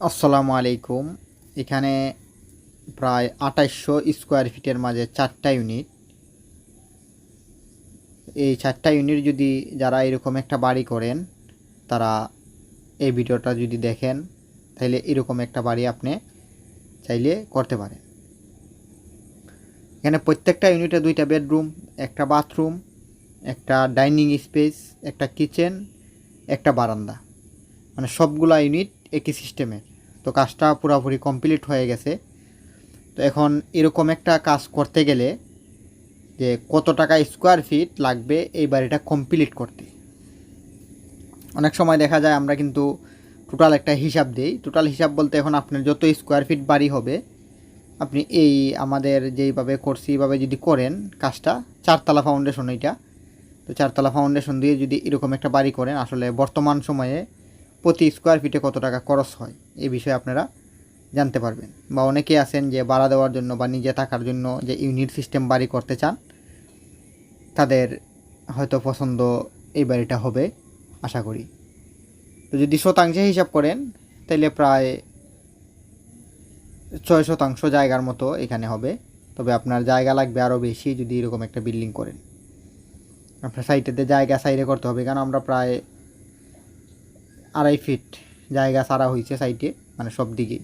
আসসালামু আলাইকুম। এখানে প্রায় আঠাইশশো স্কোয়ার ফিটের মাঝে চারটা ইউনিট। এই চারটা ইউনিট যদি যারা এরকম একটা বাড়ি করেন, তারা এই ভিডিওটা যদি দেখেন, তাহলে এরকম একটা বাড়ি আপনি চাইলে করতে পারেন। এখানে প্রত্যেকটা ইউনিটে দুইটা বেডরুম, একটা বাথরুম, একটা ডাইনিং স্পেস, একটা কিচেন, একটা বারান্দা। মানে সবগুলা ইউনিট একই সিস্টেমের তো কাজটা পুরোপুরি কমপ্লিট হয়ে গেছে। তো এখন এরকম একটা কাজ করতে গেলে যে কত টাকা স্কোয়ার ফিট লাগবে এই বাড়িটা কমপ্লিট করতে। অনেক সময় দেখা যায় আমরা কিন্তু টোটাল একটা হিসাব দিই। টোটাল হিসাব বলতে এখন আপনার যত স্কোয়ার ফিট বাড়ি হবে, আপনি এই আমাদের যেইভাবে করছি, এইভাবে যদি করেন কাজটা, চারতলা ফাউন্ডেশন এইটা। তো চারতলা ফাউন্ডেশন দিয়ে যদি এরকম একটা বাড়ি করেন, আসলে বর্তমান সময়ে প্রতি স্কোয়ার ফিটে কত টাকা খরচ হয় এই বিষয়ে আপনারা জানতে পারবেন। বা অনেকে আছেন যে ভাড়া দেওয়ার জন্য বা নিজে থাকার জন্য যে ইউনিট সিস্টেম বাড়ি করতে চান, তাদের হয়তো পছন্দ এই বাড়িটা হবে, আশা করি। তো যদি শতাংশে হিসাব করেন, তাহলে প্রায় ছয় শতাংশ জায়গার মতো এখানে হবে। তবে আপনার জায়গা লাগবে আরও বেশি যদি এরকম একটা বিল্ডিং করেন। আপনার সাইটেতে জায়গা সাইডে করতে হবে, কারণ আমরা প্রায় আড়াই ফিট জায়গা সারা হয়েছে সাইটে মানে সব দিকেই।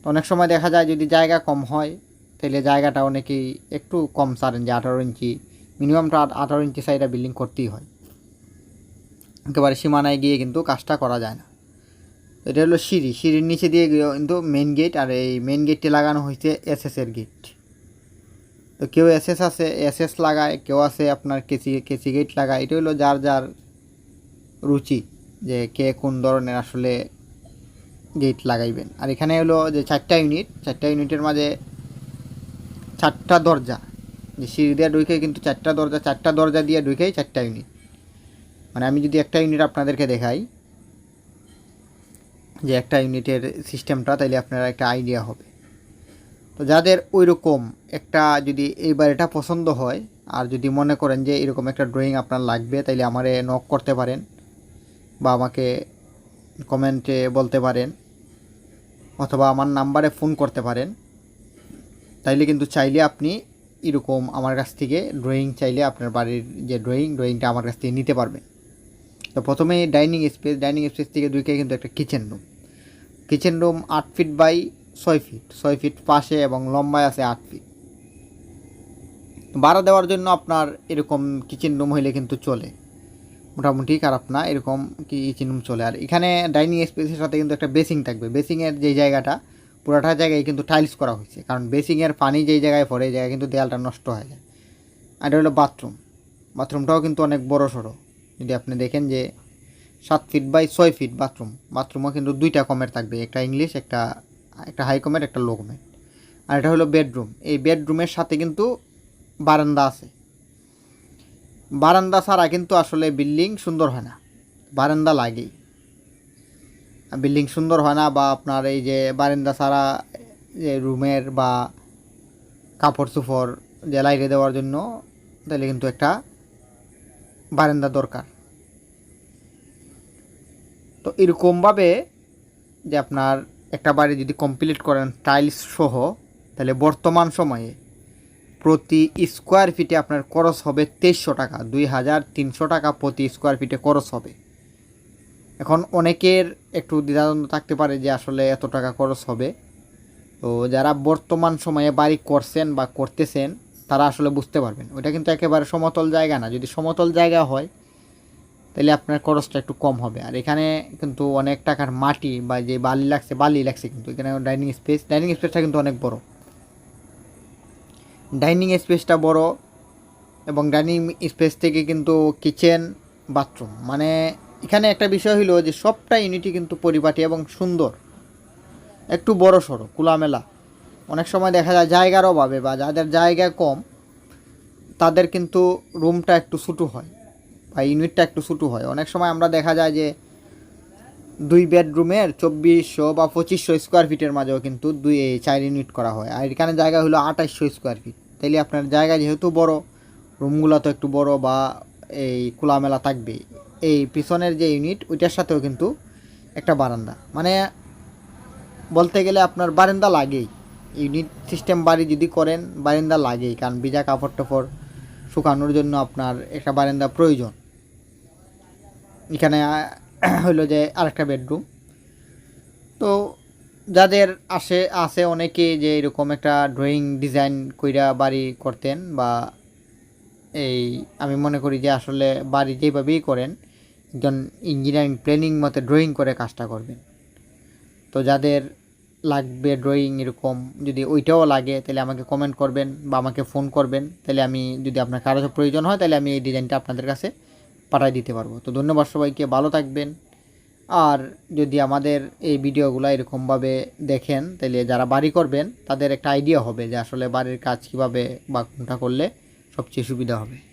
তো অনেক সময় দেখা যায় যদি জায়গা কম হয়, তাহলে জায়গাটা অনেকেই একটু কম সারেন যে আঠারো ইঞ্চি মিনিমামটা আঠারো ইঞ্চি সাইডে বিল্ডিং করতেই হয়। একেবারে সীমানায় গিয়ে কিন্তু কাজটা করা যায় না। এটা হলো সিঁড়ি, সিঁড়ির নিচে দিয়ে কিন্তু মেন গেট আর এই মেন গেটটি লাগানো হয়েছে এসএসের গেট তো কেউ এসএস আছে এসএস লাগায়, কেউ আছে আপনার কেসি কেসি গেট লাগায়, এটা হলো যার যার রুচি। যে কে কোন ধরনের আসলে গেট লাগাইবেন। আর এখানে হলো যে চারটা ইউনিট চারটা ইউনিটের মাঝে চারটা দরজা। যে সিঁড়ি দিয়ে ঢুকে কিন্তু চারটা দরজা চারটা দরজা দিয়ে ঢুকেই চারটা ইউনিট মানে আমি যদি একটা ইউনিট আপনাদেরকে দেখাই, যে একটা ইউনিটের সিস্টেমটা তাইলে আপনারা একটা আইডিয়া হবে। তো যাদের ওই রকম একটা যদি এইবার এটা পছন্দ হয়, আর যদি মনে করেন যে এরকম একটা ড্রয়িং আপনার লাগবে, তাইলে আমারে নক করতে পারেন। বা আমাকে কমেন্টে বলতে পারেন অথবা আমার নাম্বারে ফোন করতে পারেন। তাইলে কিন্তু চাইলে আপনি এরকম আমার কাছ থেকে ড্রয়িং চাইলে আপনার বাড়ির যে ড্রয়িং ড্রয়িংটা আমার কাছ থেকে নিতে পারবেন। তো প্রথমে ডাইনিং স্পেস ডাইনিং স্পেস থেকে দুইকে কিন্তু একটা কিচেন রুম কিচেন রুম আট ফিট বাই ছয় ফিট ছয় ফিট পাশে এবং লম্বায় আছে আট ফিট ভাড়া দেওয়ার জন্য আপনার এরকম কিচেন রুম হইলে কিন্তু চলে। মোটামুটি খারাপ না, এরকম কিচেন রুম চলে। আর এখানে ডাইনিং স্পেসের সাথে কিন্তু একটা বেসিং থাকবে। বেসিংয়ের যে জায়গাটা, পুরোটা জায়গায় কিন্তু টাইলস করা হয়েছে। কারণ বেসিংয়ের পানি যেই জায়গায় পড়ে জায়গায় কিন্তু দেয়ালটা নষ্ট হয়ে যায়। আর এটা হলো বাথরুম বাথরুমটাও কিন্তু অনেক বড় সড়ো। যদি আপনি দেখেন যে সাত ফিট বাই ছয় ফিট বাথরুম বাথরুমও কিন্তু দুইটা কমের থাকবে, একটা ইংলিশ একটা একটা হাই কমের একটা লো কমের আর এটা হলো বেডরুম এই বেডরুমের সাথে কিন্তু বারান্দা আছে। বারান্দা ছাড়া কিন্তু আসলে বিল্ডিং সুন্দর হয় না। বারান্দা লাগেই। বিল্ডিং সুন্দর হয় না বা আপনার এই যে বারান্দা ছাড়া যে রুমের বা কাপড় চোপড় যে লাইটে দেওয়ার জন্য তাহলে কিন্তু একটা বারান্দা দরকার। তো এরকমভাবে যে আপনার একটা বাড়ি যদি কমপ্লিট করেন টাইলস সহ, তাহলে বর্তমান সময়ে প্রতি স্কোয়ার ফিটে আপনার খরচ হবে তেইশশো টাকা। দুই হাজার তিনশো টাকা প্রতি স্কোয়ার ফিটে খরচ হবে। এখন অনেকের একটু দ্বিধাদ্বন্দ্ব থাকতে পারে যে আসলে এত টাকা খরচ হবে। তো যারা বর্তমান সময়ে বাড়ি করছেন বা করতেছেন, তারা আসলে বুঝতে পারবেন। ওইটা কিন্তু একেবারে সমতল জায়গা না। যদি সমতল জায়গা হয়, তাহলে আপনার খরচটা একটু কম হবে। আর এখানে কিন্তু অনেক টাকার মাটি বা যে বালি লাগছে বালি লাগছে কিন্তু। এখানে ডাইনিং স্পেস ডাইনিং স্পেসটা কিন্তু অনেক বড়। ডাইনিং স্পেসটা বড় এবং ডাইনিং স্পেস থেকে কিন্তু কিচেন, বাথরুম। মানে এখানে একটা বিষয় হলো যে সবটা ইউনিটি কিন্তু পরিপাটি এবং সুন্দর। একটু বড় সড়ো, খোলামেলা। অনেক সময় দেখা যায় জায়গার অভাবে বা যাদের জায়গা কম, তাদের কিন্তু রুমটা একটু ছোটো হয় বা ইউনিটটা একটু ছোটো হয়। অনেক সময় আমরা দেখা যায় যে দুই বেডরুমের চব্বিশশো বা পঁচিশশো স্কোয়ার ফিটের মাঝেও কিন্তু দুই চার ইউনিট করা হয়। আর এখানে জায়গা হলো আঠাশশো স্কোয়ার ফিট তাইলে আপনার জায়গা যেহেতু বড় রুমগুলো তো একটু বড় বা এই খোলামেলা থাকবে। এই পিছনের যে ইউনিট ওইটার সাথেও কিন্তু একটা বারান্দা। মানে বলতে গেলে আপনার বারান্দা লাগেই। ইউনিট সিস্টেম বাড়ি যদি করেন, বারান্দা লাগেই। কারণ ভিজা কাপড় টাপড় শুকানোর জন্য আপনার একটা বারান্দা প্রয়োজন। এখানে হইল যে আরেকটা বেডরুম। তো যাদের আসে, আছে অনেকে যে এরকম একটা ড্রয়িং ডিজাইন কইরা বাড়ি করতেন বা এই আমি মনে করি যে আসলে বাড়ি যেভাবেই করেন, একজন ইঞ্জিনিয়ারিং প্ল্যানিং মতে ড্রয়িং করে কাজটা করবেন। তো যাদের লাগবে ড্রয়িং এরকম, যদি ওইটাও লাগে, তাহলে আমাকে কমেন্ট করবেন বা আমাকে ফোন করবেন। তাহলে আমি যদি আপনার কারও প্রয়োজন হয়, তাহলে আমি এই ডিজাইনটা আপনাদের কাছে পাঠিয়ে দিতে পারব। তো ধন্যবাদ সবাইকে, ভালো থাকবেন। আর যদি আমাদের এই ভিডিওগুলো এরকমভাবে দেখেন, তাহলে যারা বাড়ি করবেন, তাদের একটা আইডিয়া হবে যে আসলে বাড়ির কাজ কীভাবে বা কোনটা করলে সবচেয়ে সুবিধা হবে।